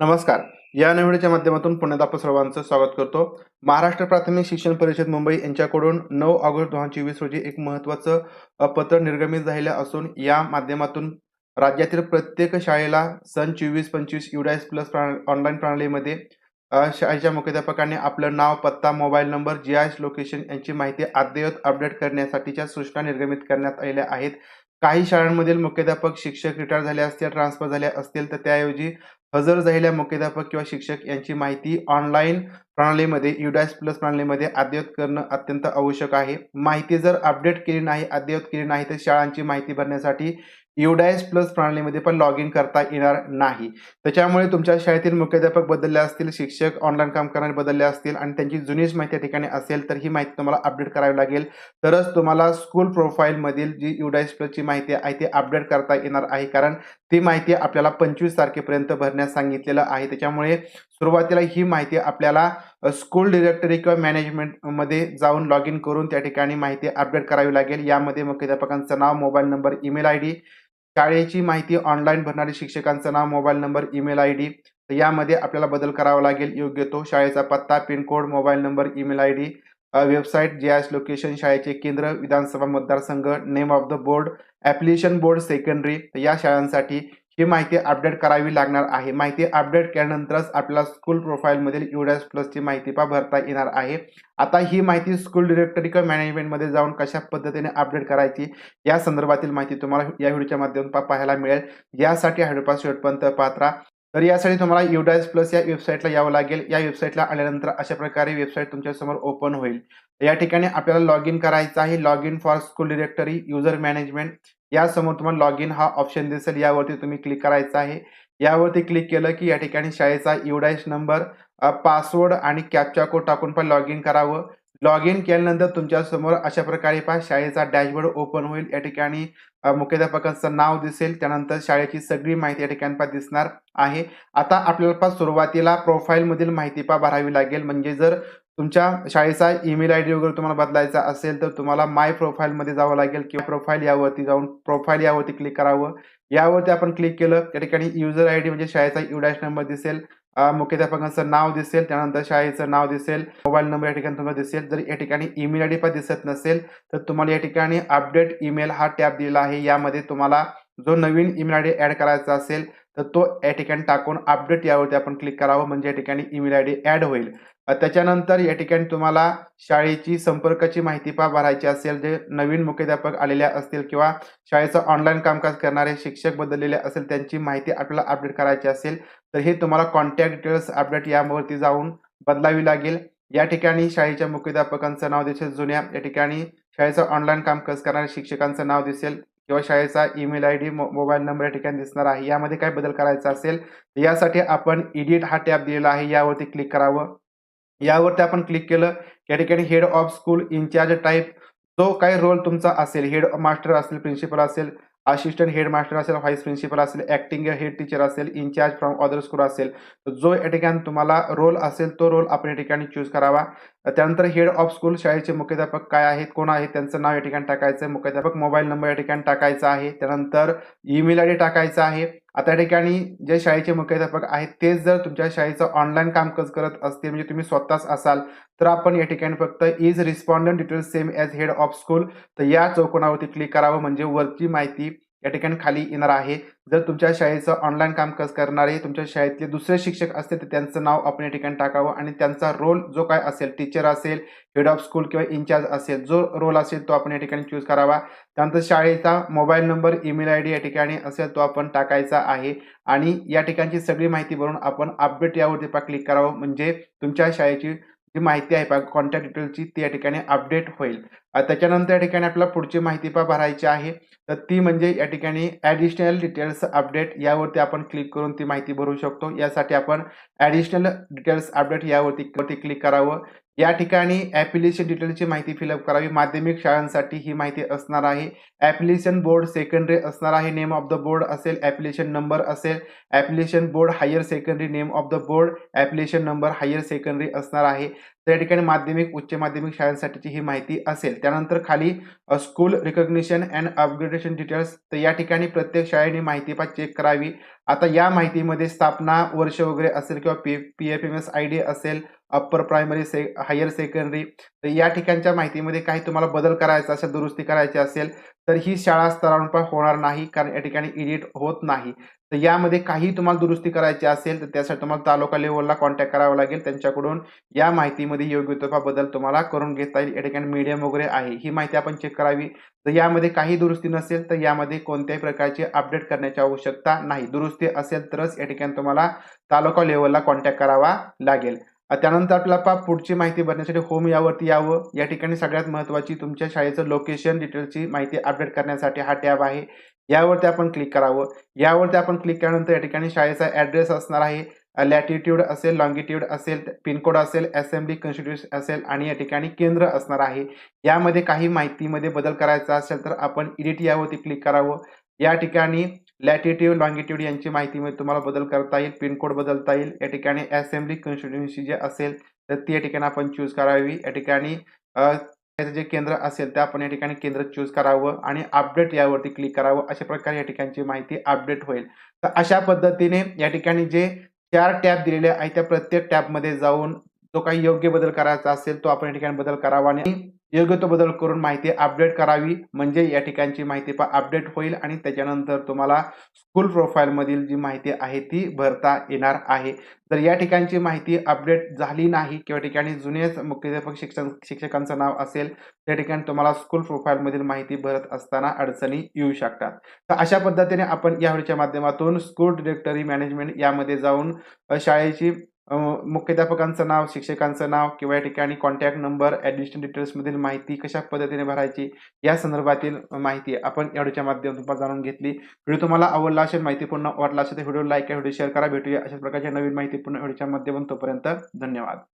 नमस्कार. या निवडीच्या माध्यमातून पुण्यात आपण सर्वांचं स्वागत करतो. महाराष्ट्र प्राथमिक शिक्षण परिषद मुंबई यांच्याकडून नऊ ऑगस्ट दोन हजार चोवीस रोजी एक महत्वाचं पत्र निर्गमित झालेलं असून या माध्यमातून राज्यातील प्रत्येक शाळेला सन चोवीस पंचवीस युडायस प्लस ऑनलाईन प्रणालीमध्ये शाळेच्या मुख्याध्यापकांनी आपलं नाव पत्ता mobile number G I S location यांची माहिती अद्ययावत अपडेट करण्यासाठीच्या सूचना निर्गमित करण्यात आलेल्या आहेत. काही शाळांमधील मुख्याध्यापक शिक्षक रिटायर झाले असतील ट्रान्सफर झाले असतील तर त्याऐवजी हजर झालेल्या मुख्याध्यापक किंवा शिक्षक यांची माहिती ऑनलाईन प्रणालीमध्ये युडायस प्लस प्रणालीमध्ये अद्ययावत करणं अत्यंत आवश्यक आहे. माहिती जर अपडेट केली नाही अद्ययावत केली नाही तर शाळांची माहिती भरण्यासाठी युडायस प्लस प्रणालीमध्ये पण लॉग इन करता येणार नाही. त्याच्यामुळे तुमच्या शाळेतील मुख्याध्यापक बदलले असतील शिक्षक ऑनलाईन काम करणारे बदलले असतील आणि त्यांची जुनीच माहिती त्या ठिकाणी असेल तर ही माहिती तुम्हाला अपडेट करावी लागेल. तरच तुम्हाला स्कूल प्रोफाईलमधील जी युडायस प्लसची माहिती आहे ती अपडेट करता येणार आहे. कारण ती माहिती आपल्याला पंचवीस तारखेपर्यंत भरण्यास सांगितलेलं आहे. त्याच्यामुळे सुरुवातीला ही माहिती आपल्याला स्कूल डिरेक्टरी किंवा मॅनेजमेंटमध्ये जाऊन लॉग इन करून त्या ठिकाणी माहिती अपडेट करावी लागेल. यामध्ये मुख्याध्यापकांचं नाव mobile number email I D शाळेची माहिती ऑनलाईन भरणारे शिक्षकांचं नाव mobile number email I D तर यामध्ये आपल्याला बदल करावा लागेल. योग्य तो शाळेचा पत्ता pin code mobile number email I D website जे एस लोकेशन शाळेचे केंद्र विधानसभा मतदारसंघ name of the board application board secondary या शाळांसाठी ही माहिती अपडेट करावी लागणार आहे. माहिती अपडेट केल्यानंतरच आपल्याला स्कूल प्रोफाईलमधील युडॅस प्लसची माहिती पा भरता येणार आहे. आता ही माहिती स्कूल डिरेक्टरी किंवा मॅनेजमेंटमध्ये जाऊन कशा पद्धतीने अपडेट करायची या संदर्भातील माहिती तुम्हाला या व्हिडिओच्या माध्यमातून पाहायला मिळेल. यासाठी हडपास शेवटपर्यंत पात्रा. तर यासाठी तुम्हाला युडायस प्लस या वेबसाईटला यावं लागेल. या वेबसाईटला आल्यानंतर अशा प्रकारे वेबसाईट तुमच्यासमोर ओपन होईल. या ठिकाणी आपल्याला लॉग इन करायचं आहे. Log in for school directory user management यासमोर तुम्हाला लॉग इन हा ऑप्शन दिसेल. यावरती तुम्ही क्लिक करायचं आहे. यावरती क्लिक केलं की या ठिकाणी शाळेचा युडायस नंबर पासवर्ड आणि कॅपचा कोड टाकून पण लॉग इन करावं. लॉग इन केल्यानंतर तुमच्यासमोर अशा प्रकारे पहा शाळेचा डॅशबोर्ड ओपन होईल. या ठिकाणी मुख्याध्यापकांचं नाव दिसेल. त्यानंतर शाळेची सगळी माहिती या ठिकाणी पहा दिसणार आहे. आता आपल्याला पहा सुरुवातीला प्रोफाईलमधील माहिती पहा भरावी लागेल. म्हणजे जर तुमच्या शाळेचा ईमेल आय डी वगैरे तुम्हाला बदलायचा असेल तर तुम्हाला माय प्रोफाईलमध्ये जावं लागेल किंवा प्रोफाईल यावरती जाऊन प्रोफाईल यावरती क्लिक करावं. यावरती आपण क्लिक केलं त्या ठिकाणी युजर आय डी म्हणजे शाळेचा युडॅश नंबर दिसेल. मुख्याध्यापकांचं नाव दिसेल त्यानंतर शाळेचं नाव दिसेल मोबाईल नंबर या ठिकाणी तुम्हाला दिसेल. जर या ठिकाणी ईमेल आय डी पण दिसत नसेल तर तुम्हाला या ठिकाणी अपडेट ईमेल हा टॅब दिलेला आहे. यामध्ये तुम्हाला जो नवीन ईमेल आय डी ॲड करायचा असेल तर तो या ठिकाणी टाकून अपडेट यावरती आपण क्लिक करावं म्हणजे या ठिकाणी ईमेल आय डी ॲड होईल. त्याच्यानंतर या ठिकाणी तुम्हाला शाळेची संपर्काची माहिती पा भरायची असेल जे नवीन मुख्याध्यापक आलेले असतील किंवा शाळेचं ऑनलाईन कामकाज करणारे शिक्षक बदललेले असेल त्यांची माहिती आपल्याला अपडेट करायची असेल तर हे तुम्हाला कॉन्टॅक्ट डिटेल्स अपडेट यावरती जाऊन बदलावी लागेल. या ठिकाणी शाळेच्या मुख्याध्यापकांचं नाव दिसेल जुन्या या ठिकाणी शाळेचं ऑनलाईन कामकाज करणाऱ्या शिक्षकांचं नाव दिसेल. किंवा शाळेचा email I D mobile number या ठिकाणी दिसणार आहे. यामध्ये काय बदल करायचा असेल? यासाठी आपण इडिट हा टॅब दिलेला आहे. यावरती क्लिक करावं. यावरती आपण क्लिक केलं या ठिकाणी head of school incharge type जो काही रोल तुमचा असेल? हेड मास्टर असेल प्रिन्सिपल असेल असिस्टंट हेड मास्टर असेल व्हाईस प्रिन्सिपल असेल ॲक्टिंग हेड टीचर असेल इन्चार्ज फ्रॉम अदर स्कूल असेल. जो या ठिकाणी तुम्हाला रोल असेल तो रोल आपण या ठिकाणी चूज करावा. त्यानंतर हेड ऑफ स्कूल शाळेचे मुख्याध्यापक काय आहेत कोण आहेत त्यांचं नाव या ठिकाणी टाकायचं आहे. मुख्याध्यापक मोबाईल नंबर या ठिकाणी टाकायचा आहे. त्यानंतर ईमेल आय डी टाकायचा आहे. आता या ठिकाणी जे शाळेचे मुख्याध्यापक आहेत तेच जर तुमच्या शाळेचं ऑनलाईन कामकाज करत असतील म्हणजे तुम्ही स्वतःच असाल तर आपण या ठिकाणी फक्त is respondent details same as head of school तर या चौकोनावरती क्लिक करावं म्हणजे वरची माहिती या ठिकाणी खाली येणार आहे. जर तुमच्या शाळेचं ऑनलाईन कामकाज करणारे तुमच्या शाळेतले दुसरे शिक्षक असतील तर त्यांचं नाव आपण या ठिकाणी टाकावं आणि त्यांचा रोल जो काय असेल टीचर असेल हेड ऑफ स्कूल किंवा इन्चार्ज असेल जो रोल असेल तो आपण या ठिकाणी चूज करावा. त्यानंतर शाळेचा mobile number email I D या ठिकाणी असेल तो आपण टाकायचा आहे. आणि या ठिकाणची सगळी माहिती भरून आपण अपडेट यावरती पा क्लिक करावं. म्हणजे तुमच्या शाळेची जी माहिती आहे पा कॉन्टॅक्ट डिटेलची ती या ठिकाणी अपडेट होईल. त्याच्यानंतर या ठिकाणी आपल्याला पुढची माहिती पा भरायची आहे. तर ती म्हणजे या ठिकाणी ॲडिशनल डिटेल्स अपडेट यावरती आपण क्लिक करून ती माहिती भरू शकतो. यासाठी आपण ॲडिशनल डिटेल्स अपडेट यावरती वरती क्लिक करावं. या ठिकाणी ॲप्लिकेशन डिटेलची माहिती फिलअप करावी. माध्यमिक शाळांसाठी ही माहिती असणार आहे. ॲप्लिकेशन बोर्ड सेकंडरी असणार आहे. नेम ऑफ द बोर्ड असेल ॲप्लिकेशन नंबर असेल. Application board higher secondary name of the board application number higher secondary असणार आहे. त्या ठिकाणी माध्यमिक उच्च माध्यमिक शाळांसाठीची ही माहिती असेल. त्यानंतर खाली school recognition and upgradation details तर या ठिकाणी प्रत्येक शाळेने माहिती पा चेक करावी. आता या माहितीमध्ये स्थापना वर्ष वगैरे असेल किंवा P P F M S I D असेल अप्पर प्रायमरी से हायर सेकंडरी तर या ठिकाणच्या माहितीमध्ये काही तुम्हाला बदल करायचा असेल दुरुस्ती करायची असेल तर ही शाळा स्तरावर होणार नाही कारण या ठिकाणी एडिट होत नाही. तर यामध्ये काही तुम्हाला दुरुस्ती करायची असेल तर त्यासाठी तुम्हाला तालुका लेवलला कॉन्टॅक्ट करावा लागेल. त्यांच्याकडून या माहितीमध्ये योग्य बदल तुम्हाला करून घेता येईल. या ठिकाणी मीडियम वगैरे आहे. ही माहिती आपण चेक करावी. तर यामध्ये काही दुरुस्ती नसेल तर यामध्ये कोणत्याही प्रकारची अपडेट करण्याची आवश्यकता नाही. दुरुस्ती असेल तरच या ठिकाणी तुम्हाला तालुका लेवलला कॉन्टॅक्ट करावा लागेल. त्यानंतर आपल्याला पा पुढची माहिती भरण्यासाठी होम यावरती यावं. या ठिकाणी सगळ्यात महत्त्वाची तुमच्या शाळेचं लोकेशन डिटेलची माहिती अपडेट करण्यासाठी हा टॅब आहे. यावरती आपण क्लिक करावं. यावरती आपण क्लिक केल्यानंतर या ठिकाणी शाळेचा ॲड्रेस असणार आहे. लॅटिट्यूड असेल लॉंगिट्यूड असेल पिनकोड असेल असेंब्ली कॉन्स्टिट्यूशन असेल आणि या ठिकाणी केंद्र असणार आहे. यामध्ये काही माहितीमध्ये बदल करायचा असेल तर आपण इडिट यावरती क्लिक करावं. या ठिकाणी लॅटिट्यूड लॉंगिट्यूड यांची माहितीमध्ये तुम्हाला बदल करता येईल. पिनकोड बदलता येईल. या ठिकाणी असेंब्ली कॉन्स्टिट्युन्सी जे असेल तर ती या ठिकाणी आपण चूज करावी. या ठिकाणी जे केंद्र असेल ते आपण या ठिकाणी केंद्र चूज करावं आणि अपडेट यावरती क्लिक करावं अशा प्रकारे या ठिकाणची माहिती अपडेट होईल. तर अशा पद्धतीने या ठिकाणी जे चार टॅब दिलेले आहेत त्या प्रत्येक टॅबमध्ये जाऊन जो काही योग्य बदल करायचा असेल तो आपण या ठिकाणी बदल करावा आणि योग्य तो बदल करून माहिती अपडेट करावी. म्हणजे या ठिकाणची माहिती पण अपडेट होईल आणि त्याच्यानंतर तुम्हाला स्कूल प्रोफाईलमधील जी माहिती आहे ती भरता येणार आहे. तर या ठिकाणची माहिती अपडेट झाली नाही किंवा ठिकाणी जुनेच मुख्याध्यापक शिक्षण शिक्षकांचं नाव असेल त्या ठिकाणी तुम्हाला स्कूल प्रोफाईलमधील माहिती भरत असताना अडचणी येऊ शकतात. तर अशा पद्धतीने आपण यावेळीच्या माध्यमातून स्कूल डिरेक्टरी मॅनेजमेंट यामध्ये जाऊन शाळेची मुख्याध्यापकांचं नाव शिक्षकांचं नाव किंवा या ठिकाणी कॉन्टॅक्ट नंबर ॲडमिशन डिटेल्समधील माहिती कशा पद्धतीने भरायची या संदर्भातील माहिती आपण या व्हिडिओच्या माध्यमातून जाणून घेतली. व्हिडिओ तुम्हाला आवडला असेल माहितीपूर्ण वाटला असेल तर व्हिडिओ लाईक व्हिडिओ शेअर करा. भेटूया अशा प्रकारच्या नवीन माहितीपूर्ण व्हिडिओच्या माध्यमातून तोपर्यंत धन्यवाद.